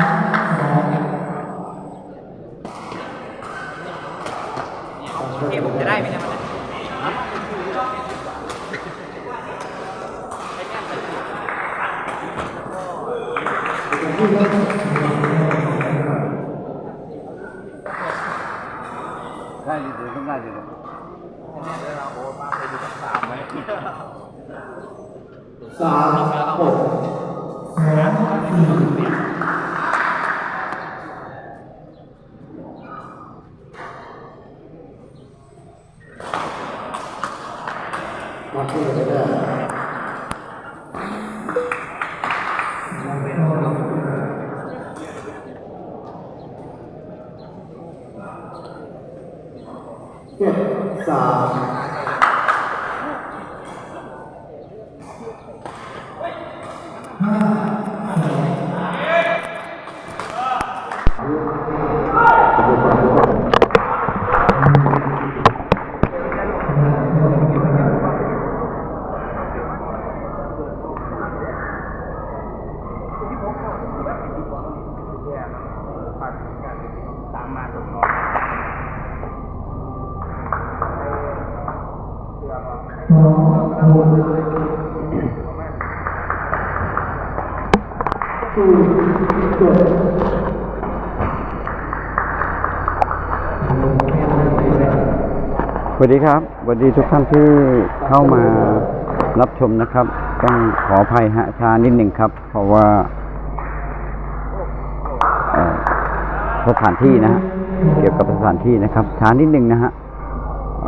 ดิ์โอเคผมจะได้ไหมเนี่ยมันเนี่ย ได้ดีเดี๋ยวต้องได้ดีเลย สามหก มาช่วยกันได้เจ็ดสาม ตามมาตรงนี้ ส วัสดีครับสวัสดีทุกท่านที่เข้ามารับชมนะครับ ต้องขออภัยฮะช้านิดหนึ่งครับ เพราะว่าสถานที่นะฮะเกี่ยวกับสถานที่นะครับช้านิดหนึ่งนะฮะ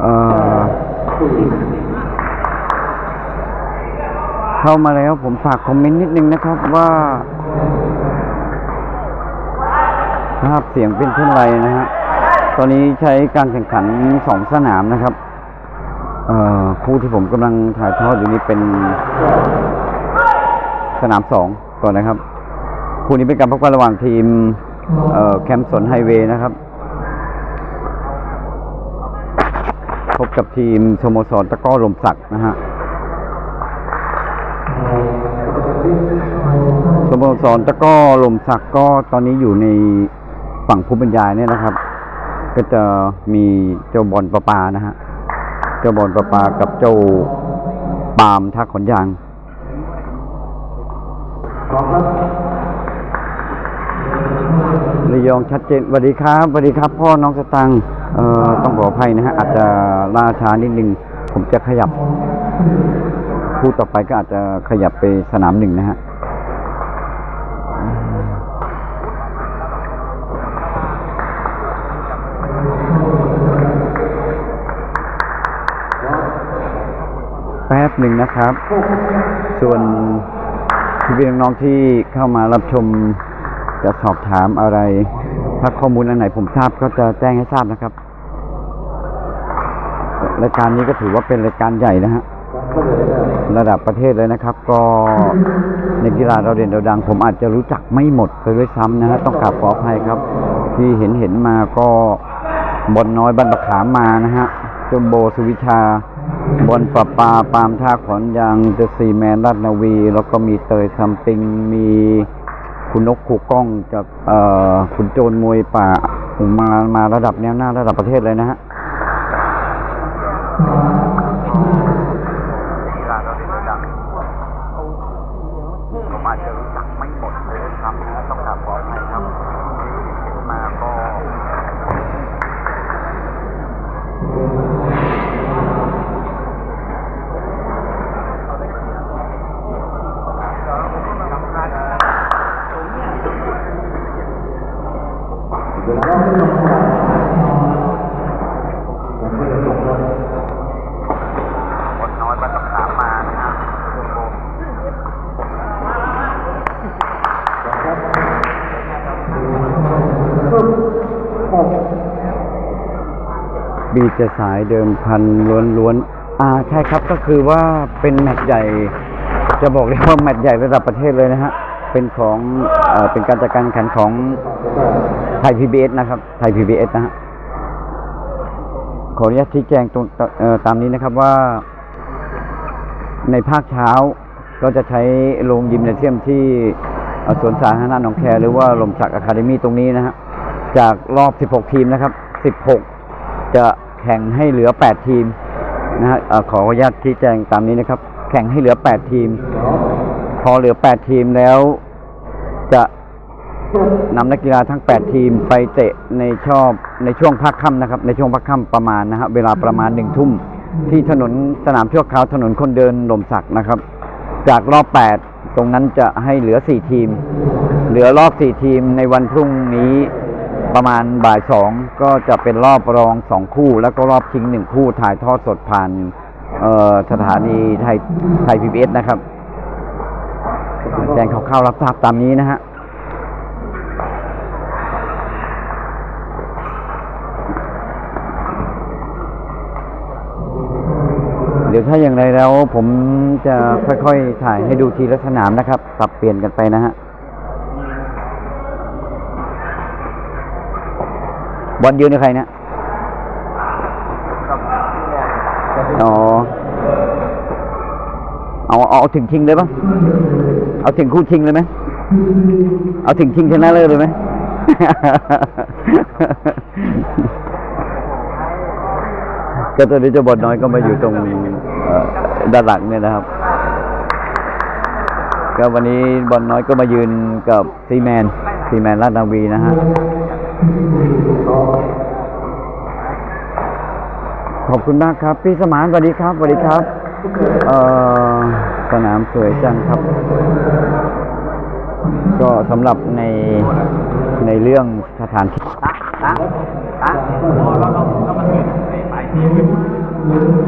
เเข้ามาแล้วผมฝากคอมเมนต์นิดนึงนะครับว่าภาพเสียงเป็นเช่นไรนะฮะ ตอนนี้ใช้การแข่งขันสองสนามนะครับคู่ที่ผมกำลังถ่ายทอดอยู่นี้เป็นสนามสองก่อนนะครับคู่นี้เป็นการพบกันระหว่างทีมแคมป์สนไฮเวย์นะครับ พบกับทีมสโมสรตะก้อลมศักด์นะฮะสโมสรตะก้อลมศักด์ก็ตอนนี้อยู่ในฝั่งภูมิปัญญาเนี่ยนะครับ ก็จะมีเจ้าบอลประปานะฮะ เจ้าบอลประปากับเจ้าปาล์มท่าขนยางระยองชัดเจนสวัสดีครับสวัสดีครับ พ่อน้องสตังเอ่อต้องขออภัยนะฮะ อาจจะล่าช้านิดนึง ผมจะขยับ คู่ต่อไปก็อาจจะขยับไปสนามหนึ่งนะฮะ หนึ่งนะครับ ส่วนพี่ๆน้องๆที่เข้ามารับชมจะสอบถามอะไร ถ้าข้อมูลอันไหนผมทราบก็จะแจ้งให้ทราบนะครับ รายการนี้ก็ถือว่าเป็นรายการใหญ่นะฮะระดับประเทศเลยนะครับ ก็ในกีฬาเราเด่นเราดัง ผมอาจจะรู้จักไม่หมดเลยด้วยซ้ำนะฮะต้องกราบขออภัยครับ ที่เห็นเห็นมาก็บอลน้อยบันประขามมานะฮะจมโบสุวิชา บอลปะปาปามท่าขอนยางเดอะซีแมนรัตนวี แล้วก็มีเตยซัมติง มีคุณนกขู่กล้องจากเอ่อคุณโจรมวยป่ามามาระดับแนวหน้าระดับประเทศเลยนะฮะ กีฬาเราเด่นเราดังผมอาจจะรู้จักไม่หมดเลยด้วยซ้ำนะต้องกราบขออภัยครับที่เห็นมาก็ คนน้อยบันต้องตามมานะฮะ บีจะสายเดิมพันล้วนๆอ่าใช่ครับก็คือว่าเป็นแมตช์ใหญ่ จะบอกได้ว่าแมตช์ใหญ่ระดับประเทศเลยนะฮะเป็นของเอ่อเป็นการจัดการแข่งขันของไทยพีบีเอสนะครับไทยพีบีเอสนะฮะขออนุญาตชี้แจงตรงเอ่อตามนี้นะครับว่า ในภาคเช้าก็จะใช้โรงยิมเนเซียมที่สวนสาธารณะหนองแคหรือว่าลมศักดิ์อะคาเดมี่ตรงนี้นะฮะจากรอบ 16 ทีมนะครับ 16 จะ แข่งให้เหลือ 8 ทีมนะฮะขออนุญาตชี้แจงตามนี้นะครับ แข่งให้เหลือ 8 ทีม พอเหลือ 8 ทีมแล้ว จะนำนักกีฬาทั้ง 8 ทีมไปเตะในชอบในช่วงพักค่ำนะครับ ในช่วงพักค่ำประมาณนะฮะเวลาประมาณหนึ่งทุ่ม ที่ถนนสนามชั่วคราวถนนคนเดินลมศักนะครับ จากรอบ 8 ตรงนั้นจะให้เหลือ 4 ทีม เหลือรอบ 4 ทีมในวันพรุ่งนี้ ประมาณบ่ายสองก็จะเป็นรอบรอง2คู่ แล้วก็รอบชิง1คู่ถ่ายทอดสดผ่านสถานีไทยไทยพีบีเอสนะครับแจ้งคร่าวๆรับทราบตามนี้นะฮะเดี๋ยวถ้าอย่างไรแล้วผมจะค่อยๆถ่ายให้ดูทีละสนามนะครับปรับเปลี่ยนกันไปนะฮะ บอลยืนกับใครเนี่ยอ๋อเอาเอาถึงชิงเลยปะเอาถึงคู่ชิงเลยไหมเอาถึงชิงชนะเลิศเลยไหมก็ตอนนี้เจ้าบอลน้อยก็มาอยู่ตรงด้านหลังเนี่ยนะครับ ก็วันนี้บอลน้อยก็มายืนกับซีแมนซีแมนลาดนาวีนะฮะ ขอบคุณมากครับ พี่สมานสวัสดีครับสวัสดีครับ เอ่อสนามสวยจังครับ ก็สำหรับในในเรื่องสถานที่ตะตะตะพอเราเราเรามาถึงในปลายทีม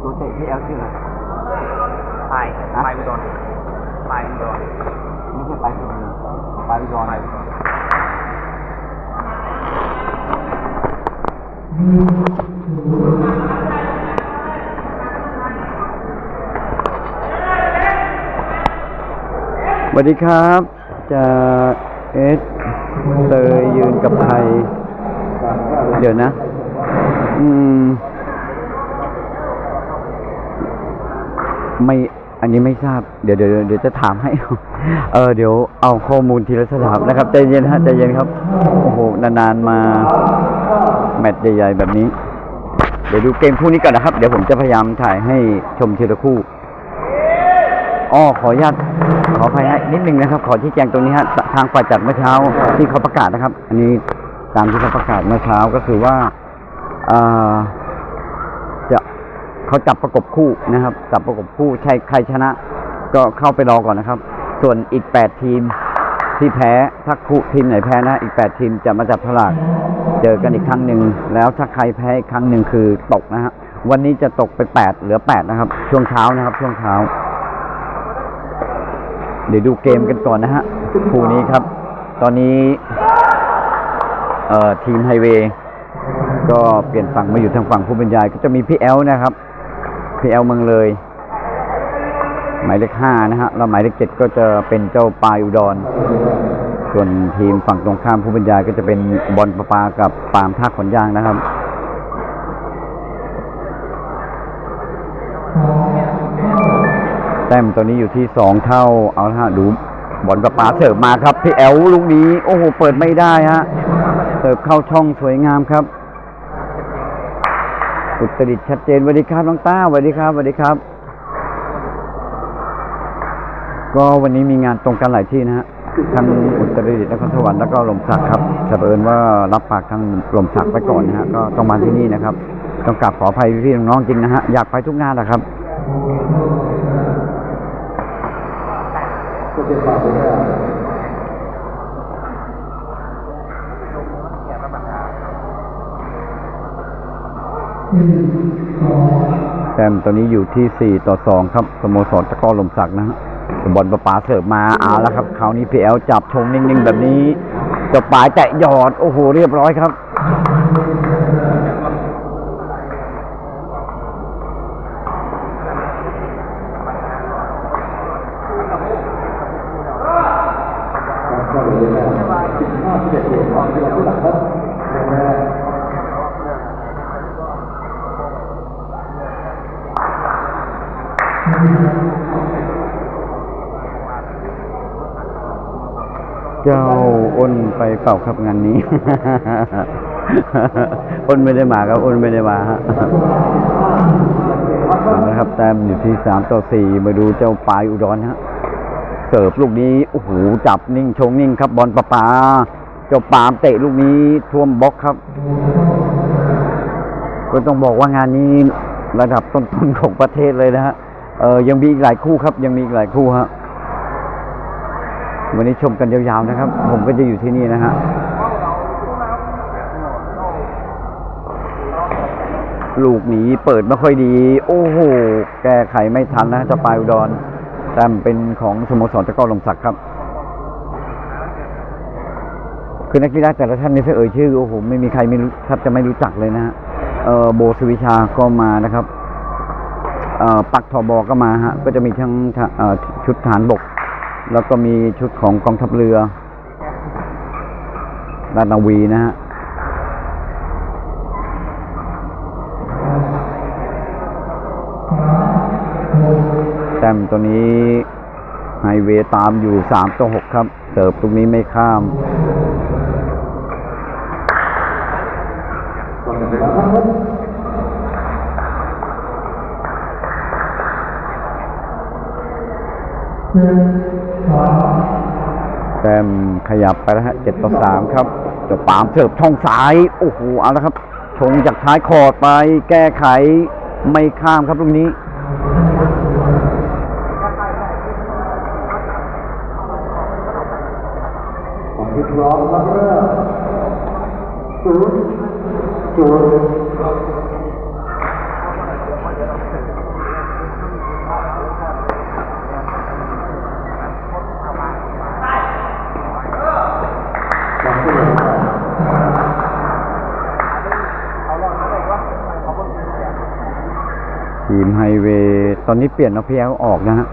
ตัวเตะที่เอลชื่ออะไร ไปไปอุดรไปอุดร ไม่ใช่ไปสุรินทร์ไปสวัสดีครับ จะเอสเตยยืนกับใคร เดี๋ยวนะ อืม ไม่ อันนี้ไม่ทราบ เดี๋ยวเดี๋ยวเดี๋ยวจะถามให้ เออเดี๋ยวเอาข้อมูลทีละสถาบนะครับใจเย็นฮะใจเย็นครับ โอ้โห นานๆมา แมตช์ใหญ่ๆแบบนี้ เดี๋ยวดูเกมคู่นี้ก่อนนะครับ เดี๋ยวผมจะพยายามถ่ายให้ชมทีละคู่อ้อขออนุญาตขออภัยฮะนิดนึงนะครับ ขอชี้แจงตรงนี้ฮะทางฝ่ายจัดเมื่อเช้าที่เขาประกาศนะครับ อันนี้ตามที่เขาประกาศเมื่อเช้าก็คือว่าอ่า เขาจับประกบคู่นะครับ จับประกบคู่ใช่ใครชนะ ก็เข้าไปรอก่อนนะครับ ส่วนอีก 8 ทีมที่แพ้ถ้าคู่ทีมไหนแพ้นะ อีก 8 ทีมจะมาจับฉลากเจอกันอีกครั้งหนึ่งแล้วถ้าใครแพ้อีกครั้งหนึ่งคือตกนะฮะวันนี้จะตกไป 8 เหลือ 8 นะครับ ช่วงเช้านะครับ ช่วงเช้า เดี๋ยวดูเกมกันก่อนนะฮะคู่นี้ครับ ตอนนี้เอ่อทีมไฮเวย์ก็เปลี่ยนฝั่งมาอยู่ทางฝั่งผู้บรรยาย ก็จะมีพี่แอลนะครับ พี่แอลเมืองเลย หมายเลขห้านะฮะแล้วหมายเลขเจ็ดก็จะเป็นเจ้าปลายอุดร ส่วนทีมฝั่งตรงข้ามผู้บรรยายก็จะเป็นบอลประปากับปามท่าขนยางนะครับแต้มตัวนี้อยู่ที่สองเท่าเอาละฮะดูบอลประปาเสิร์ฟมาครับพี่แอลลูกนี้ โอ้โห เปิดไม่ได้ฮะ เสิร์ฟเข้าช่องสวยงามครับ อุตริตชัดเจนสวัสดีครับน้องต้าสวัสดีครับสวัสดีครับ ก็วันนี้มีงานตรงกันหลายที่นะฮะทั้งอุตรดิตถ์นครสวรรค์แล้วก็ลมศักดิ์ครับแต่เผอิญว่ารับปากทางลมศักดิ์ไปก่อนนะฮะก็ต้องมาที่นี่นะครับ ต้องกราบขออภัยพี่ๆน้องๆจริงนะฮะอยากไปทุกงานแหละครับก็จะฝากไว้ว่ แต้มตอนนี้อยู่ที่ 4 ต่อ 2 ครับสโมสรตะก้อลมศักนะฮะบอลประปาเสิร์ฟมาเอาแล้วครับคราวนี้พีเอลจับชงนิ่ง ๆ แบบนี้จะปลายแตะยอด โอ้โห เรียบร้อยครับ นไปเปล่าครับงานนี้ อ้นไม่ได้มาครับอ้นไม่ได้มาฮะเอาละครับแต้มอยู่ที่สามต่อสี่มาดูเจ้าปลายอุดรฮะเสิร์ฟลูกนี้โอ้โหจับนิ่งชงนิ่งครับ บอลประปา เจ้าปามเตะลูกนี้ท่วมบล็อกครับ ก็ต้องบอกว่างานนี้ระดับต้นๆของประเทศเลยนะฮะเออยังมีอีกหลายคู่ครับ ยังมีอีกหลายคู่ฮะ วันนี้ชมกันยาวๆนะครับ ผมก็จะอยู่ที่นี่นะฮะลูกหนีเปิดไม่ค่อยดี โอ้โห แก้ไขไม่ทันนะจะปลายอุดร แต่มเป็นของสโมสรตะกร้อลมศักดิ์ครับ คือนักกีฬาแต่ละท่านนี่ถ้าเอ่ยชื่อ โอ้โห ไม่มีใครไม่รู้แทบจะไม่รู้จักเลยนะฮะเออโบสวิชาก็มานะครับ เออปักทอบอก็มาฮะ ก็จะมีทั้งชุดฐานบก แล้วก็มีชุดของกองทัพเรือราชนาวีนะฮะแต้มตัวนี้ไฮเวย์ตามอยู่สามต่อหกครับ เสิร์ฟตรงนี้ไม่ข้าม แต้มขยับไปแล้วฮะเจ็ดต่อสามครับจะปามเสิร์ฟช่องซ้าย โอ้โห เอาละครับ ชงจากท้ายคอร์ดไป แก้ไข ไม่ข้ามครับตรงนี้ ของที่พร้อมแล้วเริ่มศูนย์ศูนย์ของผู้เล่น ทีมไฮเวย์ตอนนี้เปลี่ยนเอาพีเอลออกนะฮะ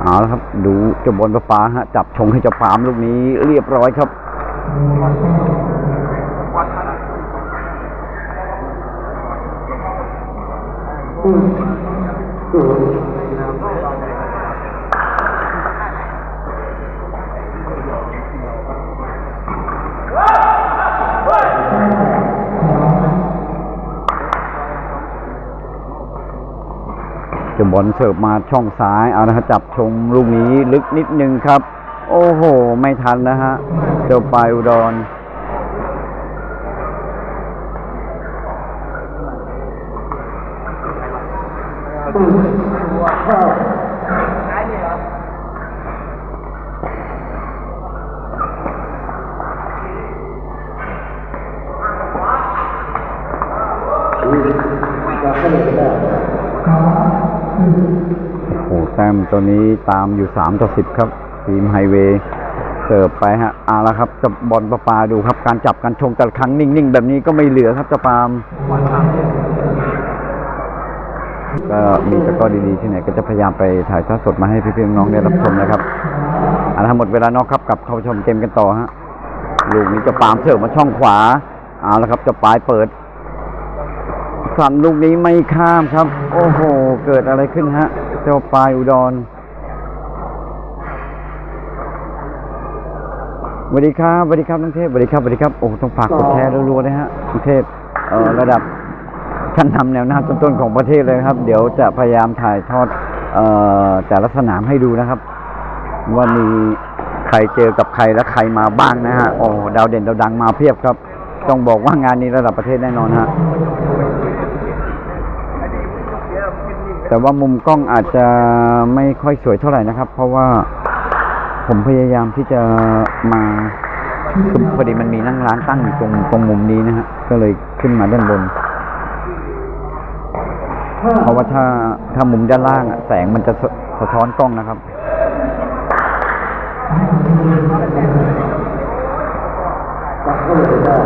เอาละครับ ดูเจ้าบอลประฟ้าฮะจับชงให้เจ้าปามลูกนี้เรียบร้อยครับ ศูนย์ศูนย์ เจ้าบ อลเสิร์ฟมาช่องซ้าย เอาละครับจับชงลูกนี้ลึกนิดนึงครับ โอ้โห ไม่ทันนะฮะเจ้าปลายอุดร ศูนย์เข้า จะเข้าเลยได้ โอ้โห แต้มตัวนี้ตามอยู่สามต่อสิบครับ ทีมไฮเวย์เสิร์ฟไปฮะเอาละครับจะบอลประปาดูครับ การจับการชงแต่ละครั้งนิ่งๆ แบบนี้ก็ไม่เหลือครับเจะปาล์มก็มีตะกร้อดีๆ ที่ไหนก็จะพยายามไปถ่ายทอดสดมาให้พี่ๆน้องๆได้รับชมนะครับเอาละครับหมดเวลานอกครับกลับเข้าชมเกมกันต่อฮะลูกนี้เจะปาล์มเสิร์ฟมาช่องขวาเอาละครับจะปลายเปิดสั่นลูกนี้ไม่ข้ามครับ โอ้โห เกิดอะไรขึ้นฮะ เจ้าปลายอุดรสวัสดีครับสวัสดีครับน้องเทพสวัสดีครับสวัสดีครับโอ้ต้องฝากกดแชร์รัวๆนะฮะน้องเทพเอ่อระดับชั้นนำแนวหน้าต้นๆของประเทศเลยครับ เดี๋ยวจะพยายามถ่ายทอดเอ่อแต่ละสนามให้ดูนะครับ ว่ามีใครเจอกับใครและใครมาบ้างนะฮะโอ้ดาวเด่นดาวดังมาเพียบครับ ต้องบอกว่างานนี้ระดับประเทศแน่นอนฮะ แต่ว่ามุมกล้องอาจจะไม่ค่อยสวยเท่าไหร่นะครับ เพราะว่าผมพยายามที่จะมาพอดีมันมีนั่งร้านตั้งอยู่ตรงตรงมุมนี้นะฮะก็เลยขึ้นมาด้านบน เพราะว่าถ้าถ้ามุมด้านล่างแสงมันจะสะสะท้อนกล้องนะครับ จะเข้าเลยได้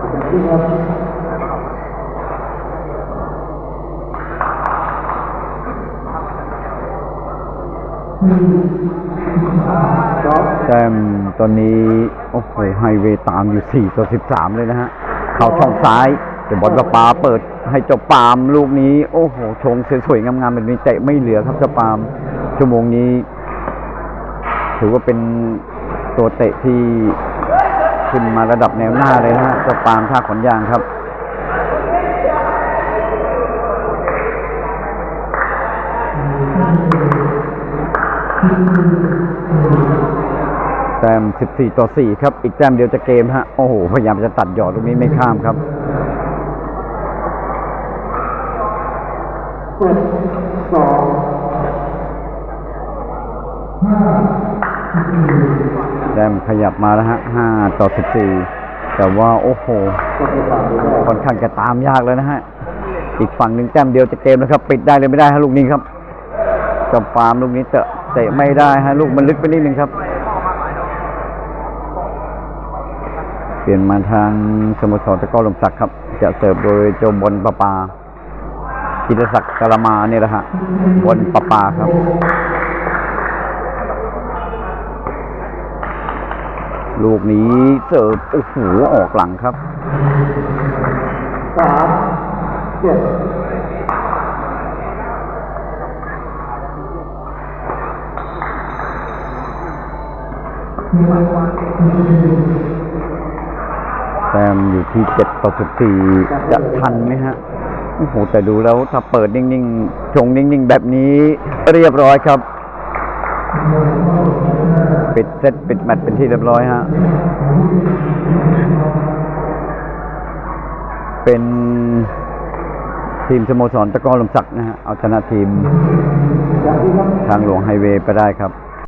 ที่ครับสอง แต้มตอนนี้ โอ้โหไฮเวย์ตามอยู่ 4 ต่อ 13 เลยนะฮะ เข้าช่องซ้ายแต่บอลประปาเปิดให้เจ้าปาล์มลูกนี้ โอ้โห ชงสวยๆ งามๆแบบนี้เตะไม่เหลือครับเจ้าปาล์มชั่วโมงนี้ ถือว่าเป็นตัวเตะที่ ขึ้นมาระดับแนวหน้าเลยนะฮะเจ้าปาล์มท่าขนยางครับ แต้ม 14 ต่อ 4 ครับ อีกแต้มเดียวจะเกมฮะ โอ้โห พยายามจะตัดหยอดตรงนี้ไม่ข้ามครับเจ็ดสอง แต้มขยับมาแล้วฮะ5ต่อ14แต่ว่าโอ้โหค่อนข้างจะตามยากแล้วนะฮะ อีกฝั่งหนึ่งแต้มเดียวจะเกมแล้วครับ ปิดได้เลยไม่ได้ฮะลูกนี้ครับจับปาล์มลูกนี้เตะเตะไม่ได้ฮะลูกมันลึกไปนิดนึงครับ เปลี่ยนมาทางสโมสรตะกร้อลมศักดิ์ครับ จะเสิร์ฟโดยโจมบนปะปากิตศักดิ์กะละมาเนี่ยแหละฮะบนปะปาครับ ลูกนี้เสิร์ฟโอ้โหออกหลังครับสามเจ็ดแต้มอยู่ที่เจ็ดต่อสิบสี่จะทันไหมฮะ โอ้โห แต่ดูแล้วถ้าเปิดนิ่ง ๆ ชงนิ่ง ๆ แบบนี้เรียบร้อยครับ ปิดเซตปิดแมตช์เป็นที่เรียบร้อยฮะ เป็นทีมสโมสรตะกอลมศักดิ์นะฮะ เอาชนะทีมทางหลวงไฮเวย์ไปได้ครับ